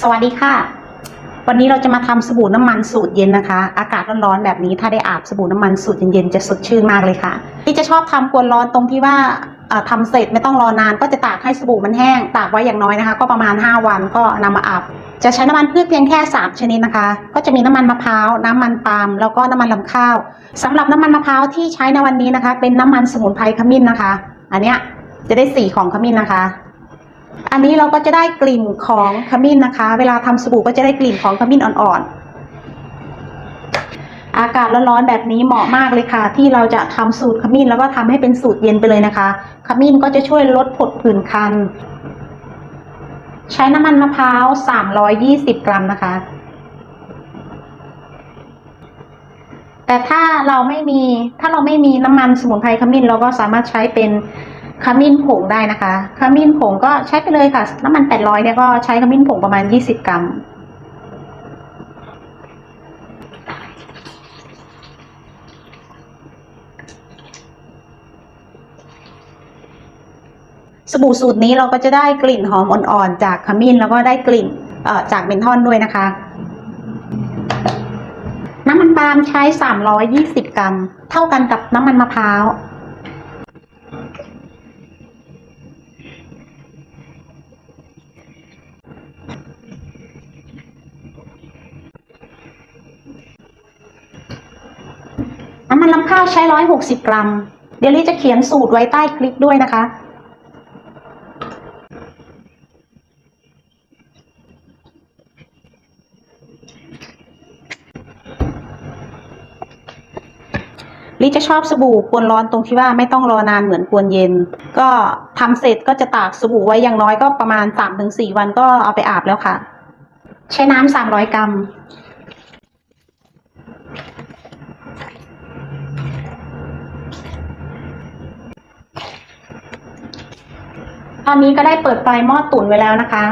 สวัสดีค่ะ วันนี้เราจะมาทำสบู่น้ำมันสูตรเย็นนะคะ อากาศร้อนๆแบบนี้ถ้าได้อาบสบู่น้ำมันสูตรเย็นๆจะสดชื่นมากเลยค่ะ ที่จะชอบทำกวนร้อนตรงที่ว่าเอ่อทำเสร็จไม่ต้องรอนาน ก็จะตากให้สบู่มันแห้ง ตากไว้อย่างน้อยนะคะ ก็ประมาณ 5 วันก็นำมาอาบจะใช้น้ำมันพืชเพียงแค่ 3 ชนิดนะคะ ก็จะมีน้ำมันมะพร้าว น้ำมันปาล์ม แล้วก็น้ำมันลำข้าวสำหรับน้ำมันมะพร้าวที่ใช้ในวันนี้นะคะ เป็นน้ำมันสมุนไพรขมิ้นนะคะ อันเนี้ยจะได้สีของขมิ้นนะคะ อันนี้เราก็จะได้กลิ่นของขมิ้นนะคะ เวลาทำสบู่ก็จะได้กลิ่นของขมิ้นอ่อนๆ อากาศร้อนๆแบบนี้เหมาะมากเลยค่ะ ที่เราจะทำสูตรขมิ้นแล้วก็ทำให้เป็นสูตรเย็นไปเลยนะคะ ขมิ้นก็จะช่วยลดผดผื่นคัน ใช้น้ำมันมะพร้าว320 กรัมนะคะ แต่ถ้าเราไม่มีถ้าเราไม่มีน้ำมันสมุนไพรขมิ้นเราก็สามารถใช้เป็น ขมิ้นผงได้นะคะ ขมิ้นผงก็ใช้ไปเลยค่ะ น้ำมัน800เนี่ยก็ใช้ขมิ้นผงประมาณ20กรัม สบู่สูตรนี้เราก็จะได้กลิ่นหอมอ่อนๆ จากขมิ้นแล้วก็ได้กลิ่นเอ่อจากเมนทอนด้วยนะคะ น้ำมันปาล์มใช้ 320 กรัม เท่ากันกับน้ำมันมะพร้าว น้ำมันลำข้าวใช้160กรัม เดี๋ยวลี่จะเขียนสูตรไว้ใต้คลิปด้วยนะคะลิจะชอบสบู่กวนร้อนตรงที่ว่าไม่ต้องรอนานเหมือนกวนเย็น ก็ทำเสร็จก็จะตากสบู่ไว้อย่างน้อยก็ประมาณ 3-4 วันก็เอาไปอาบแล้วค่ะ ใช้น้ำ300 กรัม ตอนนี้ก็ได้เปิดไฟหม้อตุ๋นไว้แล้วนะคะ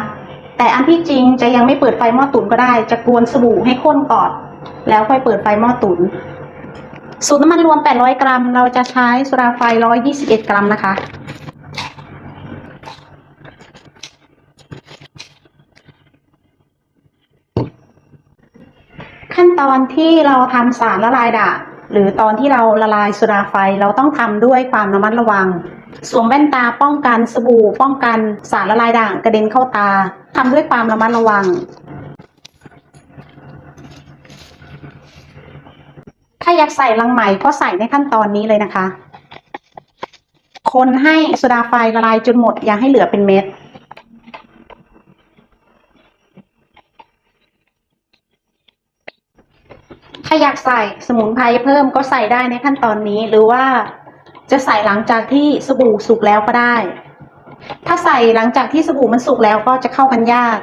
แต่อันที่จริงจะยังไม่เปิดไฟหม้อตุ๋นก็ได้ จะกวนสบู่ให้ข้นก่อน แล้วค่อยเปิดไฟหม้อตุ๋นสูตรน้ำมันรวม 800 กรัม เราจะใช้โซดาไฟ 121 กรัมนะคะ ขั้นตอนที่เราทำสารละลายด่างหรือตอนที่เราละลายโซดาไฟเราต้องทำด้วยความระมัดระวัง สวมแว่นตาป้องกันสบู่ ป้องกันสารละลายด่างกระเด็นเข้าตาทำด้วยความระมัดระวัง ถ้าอยากใส่ลังไหมก็ใส่ในขั้นตอนนี้เลยนะคะ คนให้โซดาไฟละลายจนหมด อย่าให้เหลือเป็นเม็ดถ้าอยากใส่สมุนไพรเพิ่มก็ใส่ได้ในขั้นตอนนี้หรือว่า จะใส่หลังจากที่สบู่สุกแล้วก็ได้ ถ้าใส่หลังจากที่สบู่มันสุกแล้วก็จะเข้ากันยาก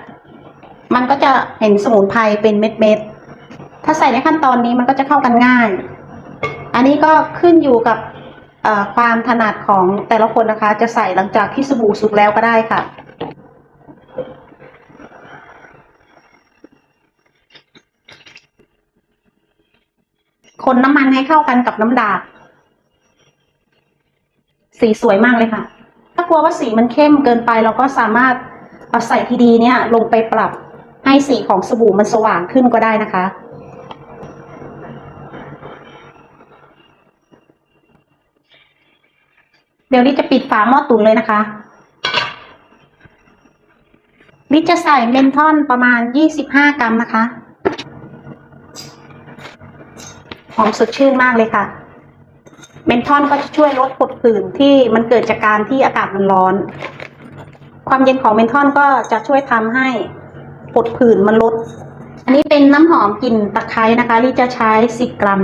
มันก็จะเห็นสมุนไพรเป็นเม็ดๆ ถ้าใส่ในขั้นตอนนี้มันก็จะเข้ากันง่าย อันนี้ก็ขึ้นอยู่กับความถนัดของแต่ละคนนะคะ จะใส่หลังจากที่สบู่สุกแล้วก็ได้ค่ะคนน้ำมันให้เข้ากันกับน้ำดาบ สีสวยมากเลยค่ะ ถ้ากลัวว่าสีมันเข้มเกินไปเราก็สามารถเอาใส่ทีดีเนี่ยลงไปปรับให้สีของสบู่มันสว่างขึ้นก็ได้นะคะ เดี๋ยวลิจะปิดฝาหม้อตุ๋นเลยนะคะลิจะใส่เมนทอนประมาณ 25 กรัมนะคะ หอมสดชื่นมากเลยค่ะ เมนทอนก็จะช่วยลดผดผื่นที่มันเกิดจากการที่อากาศมันร้อน ความเย็นของเมนทอนก็จะช่วยทำให้ผดผื่นมันลด อันนี้เป็นน้ำหอมกลิ่นตะไคร้นะคะที่จะใช้สิกรัม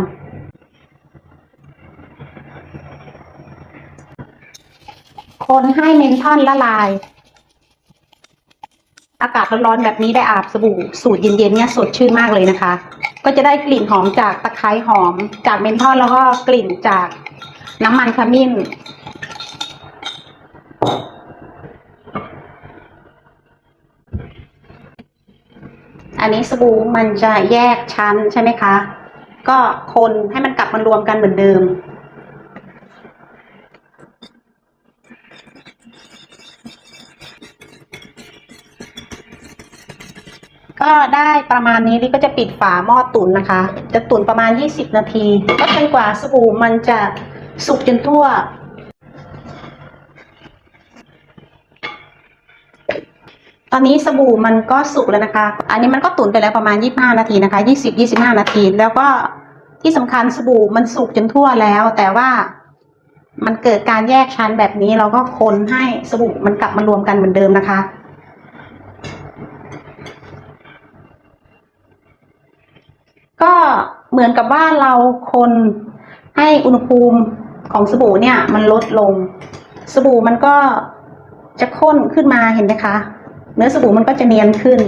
คนให้เมนทอนละลาย อากาศร้อนๆแบบนี้ได้อาบสบู่สูตรเย็นๆเนี่ยสดชื่นมากเลยนะคะ ก็จะได้กลิ่นหอมจากตะไคร้หอม จากเมนทอลแล้วก็กลิ่นจากน้ำมันขมิ้น อันนี้สบู่มันจะแยกชั้นใช่ไหมคะ ก็คนให้มันกลับมารวมกันเหมือนเดิม ก็ได้ประมาณนี้ลิก็จะปิดฝาหม้อตุ๋นนะคะ จะตุ๋นประมาณ 20 นาที ก็จนกว่าสบู่มันจะสุกจนทั่ว ตอนนี้สบู่มันก็สุกแล้วนะคะ อันนี้มันก็ตุ๋นไปแล้วประมาณ 25 นาทีนะคะ 20-25 นาที แล้วก็ที่สำคัญสบู่มันสุกจนทั่วแล้ว แต่ว่ามันเกิดการแยกชั้นแบบนี้เราก็คนให้สบู่มันกลับมารวมกันเหมือนเดิมนะคะ ก็เหมือนกับว่าเราคนให้อุณหภูมิของสบู่เนี่ย มันลดลง สบู่มันก็จะข้นขึ้นมาเห็นไหมคะ เนื้อสบู่มันก็จะเนียนขึ้น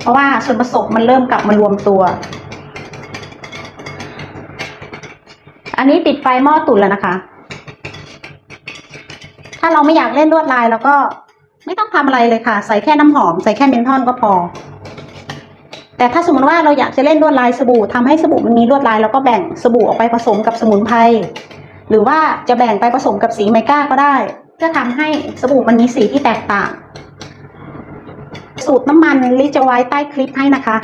เพราะว่าส่วนผสมมันเริ่มกลับมารวมตัว อันนี้ปิดไฟหม้อตุ๋นแล้วนะคะ ถ้าเราไม่อยากเล่นลวดลายเราก็ไม่ต้องทำอะไรเลยค่ะ ใส่แค่น้ำหอม ใส่แค่เมนทอนก็พอ แต่ถ้าสมมติว่าเราอยากจะเล่นลวดลายสบู่ทำให้สบู่มันมีลวดลายเราก็แบ่งสบู่ออกไปผสมกับสมุนไพรหรือว่าจะแบ่งไปผสมกับสีไมก้าก็ได้เพื่อทำให้สบู่มันมีสีที่แตกต่าง สูตรน้ำมันลิจะไว้ใต้คลิปให้นะคะ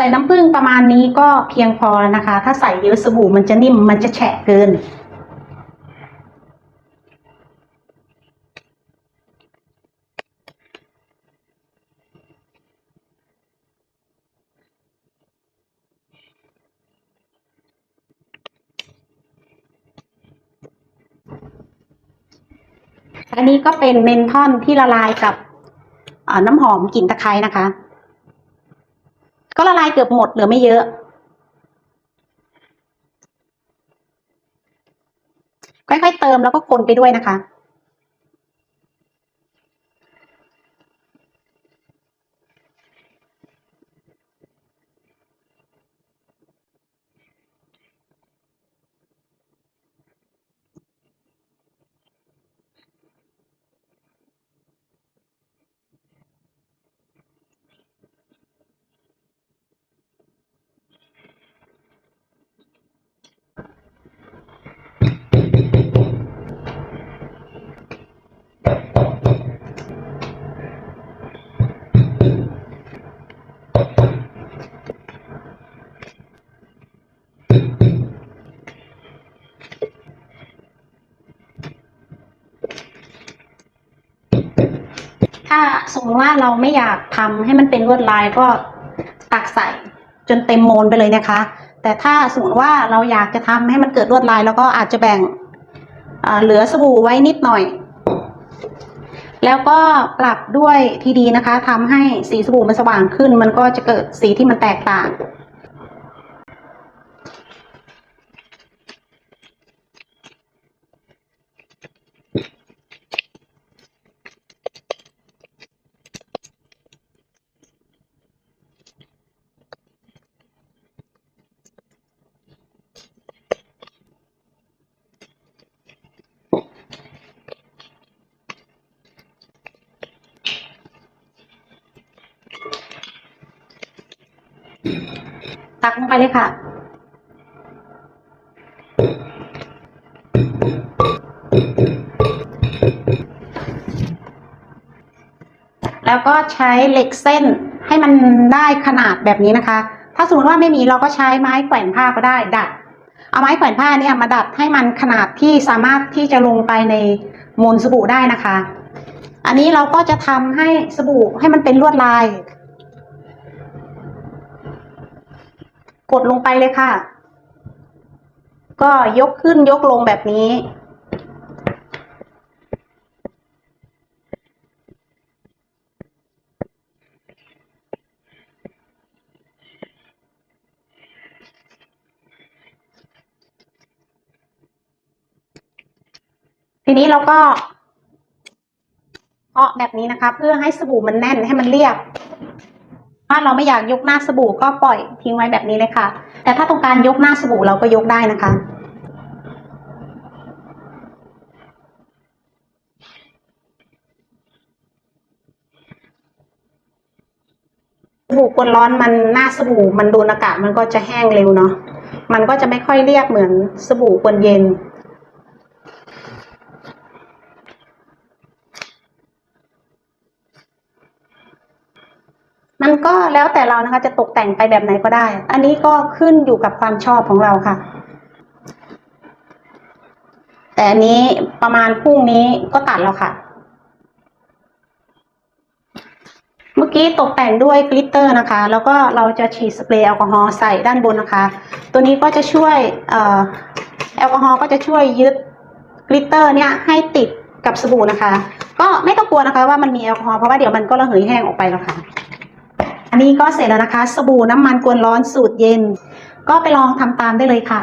ใส่น้ำผึ้งประมาณนี้ก็เพียงพอแล้วนะคะ ถ้าใส่เยอะสบู่มันจะนิ่มมันจะแฉะเกิน อันนี้ก็เป็นเมนทอนที่ละลายกับน้ำหอมกลิ่นตะไคร้นะคะ เกือบหมดเหลือไม่เยอะค่อยๆเติมแล้วก็คนไปด้วยนะคะ ถ้าสมมติว่าเราไม่อยากทำให้มันเป็นลวดลายก็ตักใส่จนเต็มโมนไปเลยนะคะ แต่ถ้าสมมติว่าเราอยากจะทำให้มันเกิดลวดลาย แล้วก็อาจจะแบ่งเหลือสบู่ไว้นิดหน่อย แล้วก็ปรับด้วยทีดีนะคะทำให้สีสบู่มันสว่างขึ้น มันก็จะเกิดสีที่มันแตกต่าง ตักลงไปเลยค่ะ แล้วก็ใช้เหล็กเส้นให้มันได้ขนาดแบบนี้นะคะ ถ้าสมมติว่าไม่มีเราก็ใช้ไม้แขวนผ้าก็ได้ดัด เอาไม้แขวนผ้าเนี่ยมาดัดให้มันขนาดที่สามารถที่จะลงไปในมูลสบู่ได้นะคะ อันนี้เราก็จะทำให้สบู่ให้มันเป็นลวดลาย กดลงไปเลยค่ะ ก็ยกขึ้นยกลงแบบนี้ ทีนี้เราก็เพาะแบบนี้นะคะ เพื่อให้สบู่มันแน่นให้มันเรียบ ถ้าเราไม่อยากยกหน้าสบู่ก็ปล่อยทิ้งไว้แบบนี้เลยค่ะ แต่ถ้าต้องการยกหน้าสบู่เราก็ยกได้นะคะ สบู่กวนร้อนมันหน้าสบู่มันโดนอากาศมันก็จะแห้งเร็วเนาะ มันก็จะไม่ค่อยเรียกเหมือนสบู่กวนเย็น ก็แล้วแต่เรานะคะ จะตกแต่งไปแบบไหนก็ได้ อันนี้ก็ขึ้นอยู่กับความชอบของเราค่ะ แต่อันนี้ประมาณพรุ่งนี้ก็ตัดแล้วค่ะ เมื่อกี้ตกแต่งด้วยกลิตเตอร์นะคะ แล้วก็เราจะฉีดสเปรย์แอลกอฮอล์ใส่ด้านบนนะคะ ตัวนี้ก็จะช่วยแอลกอฮอล์ก็จะช่วยยึดกลิตเตอร์เนี่ยให้ติดกับสบู่นะคะ ก็ไม่ต้องกลัวนะคะว่ามันมีแอลกอฮอล์เพราะว่าเดี๋ยวมันก็ระเหยแห้งออกไปแล้วค่ะ อันนี้ก็เสร็จแล้วนะคะ สบู่น้ำมันกวนร้อนสูตรเย็น ก็ไปลองทำตามได้เลยค่ะ